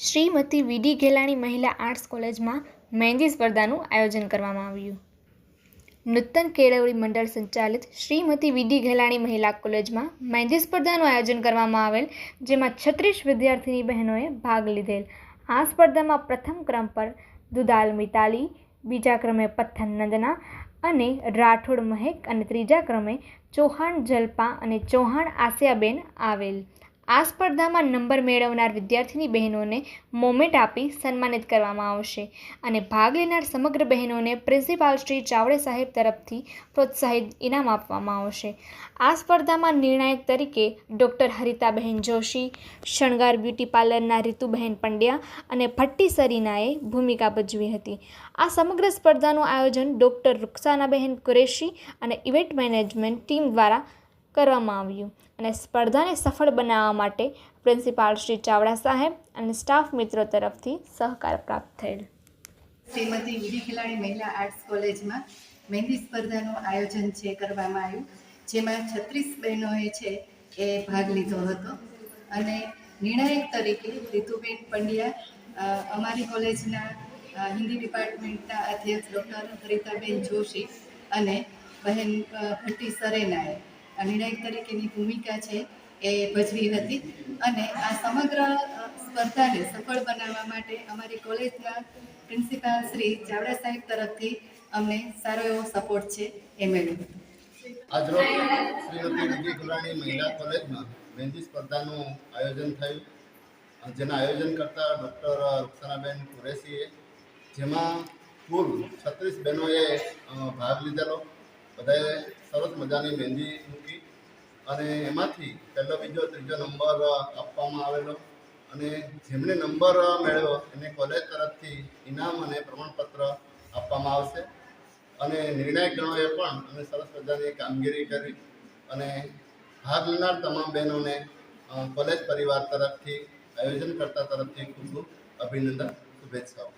શ્રીમતી વીડી ઘેલાણી મહિલા આર્ટ્સ કોલેજમાં મહેંદી સ્પર્ધાનું આયોજન કરવામાં આવ્યું. નૂતન કેળવણી મંડળ સંચાલિત શ્રીમતી વીડી ઘેલાણી મહિલા કોલેજમાં મહેંદી સ્પર્ધાનું આયોજન કરવામાં આવેલ, જેમાં છત્રીસ વિદ્યાર્થીની બહેનોએ ભાગ લીધેલ. આ સ્પર્ધામાં પ્રથમ ક્રમ પર દુદાલ મિતાલી, બીજા ક્રમે પથ્થન નંદના અને રાઠોડ મહેક અને ત્રીજા ક્રમે ચૌહાણ જલ્પા અને ચૌહાણ આસિયાબેન આવેલ. આ સ્પર્ધામાં નંબર મેળવનાર વિદ્યાર્થીની બહેનોને મોમેન્ટ આપી સન્માનિત કરવામાં આવશે અને ભાગ લેનાર સમગ્ર બહેનોને પ્રિન્સિપાલ શ્રી ચાવડે સાહેબ તરફથી પ્રોત્સાહિત ઇનામ આપવામાં આવશે. આ સ્પર્ધામાં નિર્ણાયક તરીકે ડૉક્ટર હરિતાબહેન જોશી, શણગાર બ્યુટી પાર્લરના રીતુબહેન પંડ્યા અને ભટ્ટી સરીનાએ ભૂમિકા ભજવી હતી. આ સમગ્ર સ્પર્ધાનું આયોજન ડૉક્ટર રૂકસાનાબહેન કુરેશી અને ઇવેન્ટ મેનેજમેન્ટ ટીમ દ્વારા કરવામાં આવ્યું. અને સ્પર્ધાને સફળ બનાવવા માટે પ્રિન્સિપાલ શ્રી ચાવડા સાહેબ અને સ્ટાફ મિત્રો તરફથી સહકાર પ્રાપ્ત થયેલ. શ્રીમતી વિધિ ખેલાડી મહિલા આર્ટ્સ કોલેજમાં મહેંદી સ્પર્ધાનું આયોજન છે, કરવામાં આવ્યું. જેમાં છત્રીસ બહેનોએ છે એ ભાગ લીધો હતો. અને નિર્ણાયક તરીકે રીતુબેન પંડ્યા અમારી કોલેજના હિન્દી ડિપાર્ટમેન્ટના અધ્યક્ષ ડૉક્ટર હરિતાબેન જોશી અને બહેન ભટ્ટી સરેનાએ નિર્ણાયક તરીકેની ભૂમિકા છે એ ભજવી હતી. અને આ સમગ્ર સ્પર્ધાને સફળ બનાવવા માટે અમારી કોલેજના પ્રિન્સિપાલ શ્રી ચાવડા સાહેબ તરફથી અમને સારો એવો સપોર્ટ છે એ મેળવ્યો. વિજય ગુલાણી મહિલા કોલેજમાં મહેંદી સ્પર્ધાનું આયોજન થયું. જેના આયોજન કરતા ડૉક્ટર રૂક્ષાનાબેન કુરેશીએ જેમાં કુલ છત્રીસ બહેનોએ ભાગ લીધેલો. બધાએ સરસ મજાની મહેંદી મૂકી અને એમાંથી પહેલો, બીજો, ત્રીજો નંબર આપવામાં આવેલો. અને જેમણે નંબર મેળવ્યો, એને કોલેજ તરફથી ઇનામ અને પ્રમાણપત્ર આપવામાં આવશે. અને નિર્ણાયક ગણોએ પણ અમે સરસ મજાની કામગીરી કરી અને ભાગ લેનાર તમામ બહેનોને કોલેજ પરિવાર તરફથી, આયોજન કરતા તરફથી ખૂબ ખૂબ અભિનંદન, શુભેચ્છાઓ.